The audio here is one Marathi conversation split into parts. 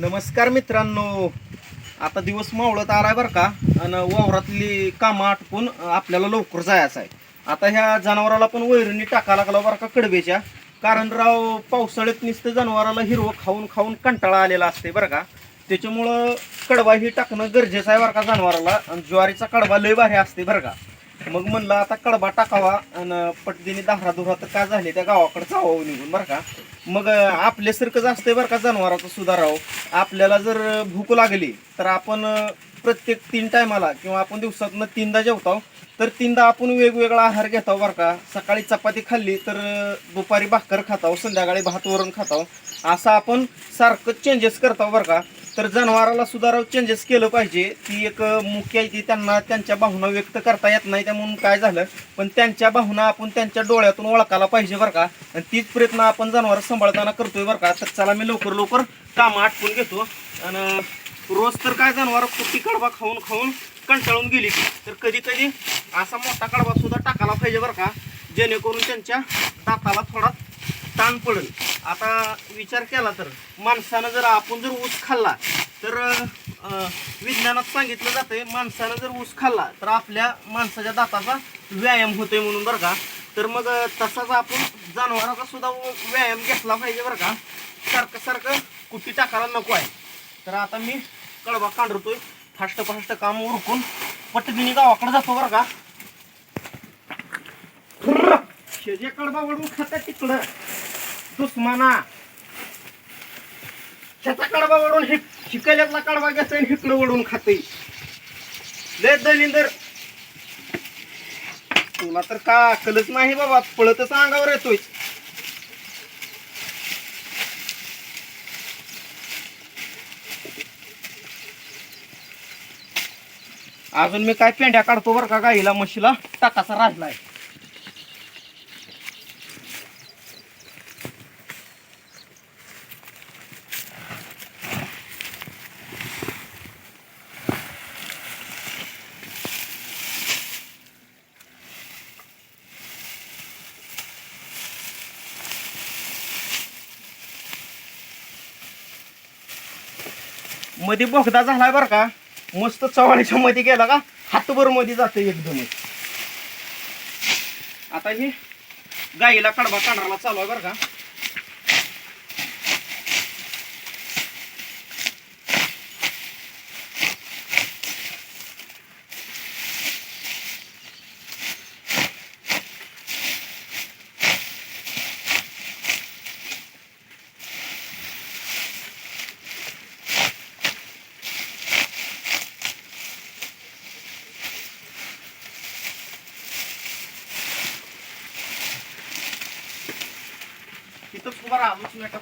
नमस्कार मित्रांनो. आता दिवस मावळत आलाय बरं का? आणि वावरातली कामं आटपून आपल्याला लवकर जायचं आहे. आता ह्या जनावराला पण वैरणी टाका लागला बरं का कडबेच्या. कारण राव पावसाळ्यात नुसतं जनावराला हिरवं खाऊन खाऊन कंटाळा आलेला असते बरं का? त्याच्यामुळं कडबा ही टाकणं गरजेचं आहे बरं का जनावराला. आणि ज्वारीचा कडबा लय भारी असते बरं का? मग म्हणलं आता कडबा टाकावा आणि पटदिनी दहा दुरा तर काय झाले त्या गावाकडे जावं निघून बरं का. मग अं, आपल्यासारखंच असतंय बरं का जनावराचं सुधाराव. आपल्याला जर भूक लागली तर आपण प्रत्येक तीन टायमाला किंवा आपण दिवसातनं तीनदा जेवतो तर तीनदा आपण वेगवेगळा आहार घेतो बरं का. सकाळी चपाती खाल्ली तर दुपारी भाकर खाताव संध्याकाळी भात वरण खाताव. असं आपण सारखं चेंजेस करतो बरं का. तर जनावराला सुधाराव चेंजेस केलं पाहिजे. ती एक मुख्य आहे ती. त्यांना त्यांच्या भावना व्यक्त करता येत नाही. त्यामुळं काय झालं? पण त्यांच्या भावना आपण त्यांच्या डोळ्यातून ओळखायला पाहिजे बरं का. आणि तीच प्रयत्न आपण जनावर सांभाळताना करतोय बरं का. तर चला मी लवकर लवकर कामं आटपून घेतो. आणि रोज तर काय जनावर कुट्टी कडबा खाऊन खाऊन कंटाळून गेली तर कधी कधी असा मोठा कडबा सुद्धा टाकायला पाहिजे बरं का. जेणेकरून त्यांच्या दाताला थोडा ताण पडेल. आता विचार केला तर माणसानं जर आपण जर ऊस खाल्ला तर विज्ञानात सांगितलं जातंय माणसानं जर ऊस खाल्ला तर आपल्या माणसाच्या दाताचा व्यायाम होतोय म्हणून बरं का. तर मग तसाच आपण जनावराचा सुद्धा व्यायाम घेतला पाहिजे बरं का. सारखं सारखं कुट्टी टाकायला नको आहे. तर आता मी कडबा कांडरतोय फास्ट फास्ट काम उरकून पटदिनी गावाकडे जातो बरं का. शेजे कडबा वडून खाता तिकडं. दुश्मना ह्याचा कडबा वडून हिक शिकल्यातला कडबा घ्यायचा आणि हिकडं वडून खाते लय दलिंदर. तुला तर का अकलच नाही बाबा पळतच अंगावर येतोय. अजून मी काय पेंड्या काढतो बरं का गाईला म्हशीला? टाकाचा राजलाय मध्ये बोगदा झालाय बरं का? मस्त चव्हाणीच्या मध्ये गेला का? हातभरमध्ये जाते एकदमच. आता हे गाईला कडबा काढायला चालू आहे बरं का? তো তোমার আমি একটা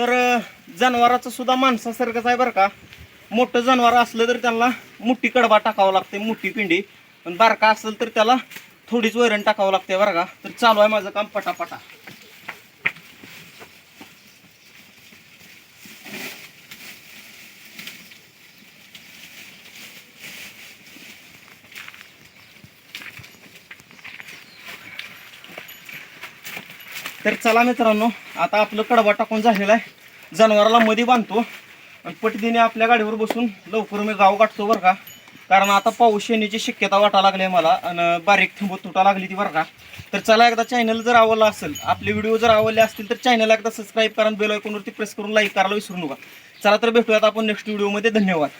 तर जनावराचं सुद्धा माणसासारखंच आहे बरं का. मोठं जनावर असलं तर त्यांना मोठी कडबा टाकावं लागते मोठी पिंडी. पण बारका असेल तर त्याला थोडीच वैरण टाकावं लागते बरं का. तर चालू आहे माझं काम पटापटा. तर चला मित्रांनो आता आपलं कडवा टाकून झालेला आहे. जनावराला मध्ये बांधतो. पटदिने आपल्या गाडीवर बसून लवकर मी गाव गाठतो बरं का. कारण आता पाऊस येण्याची शक्यता वाटा लागली आहे मला आणि बारीक थंब तुटा लागली ती बरं का. तर चला एकदा चॅनल जर आवडला असेल आपले व्हिडिओ जर आवडले असतील तर चॅनलला एकदा सबस्क्राईब करा बेल आयकॉनवरती प्रेस करून लाईक करायला विसरू नका. चला तर भेटूयात आपण नेक्स्ट व्हिडिओमध्ये धन्यवाद.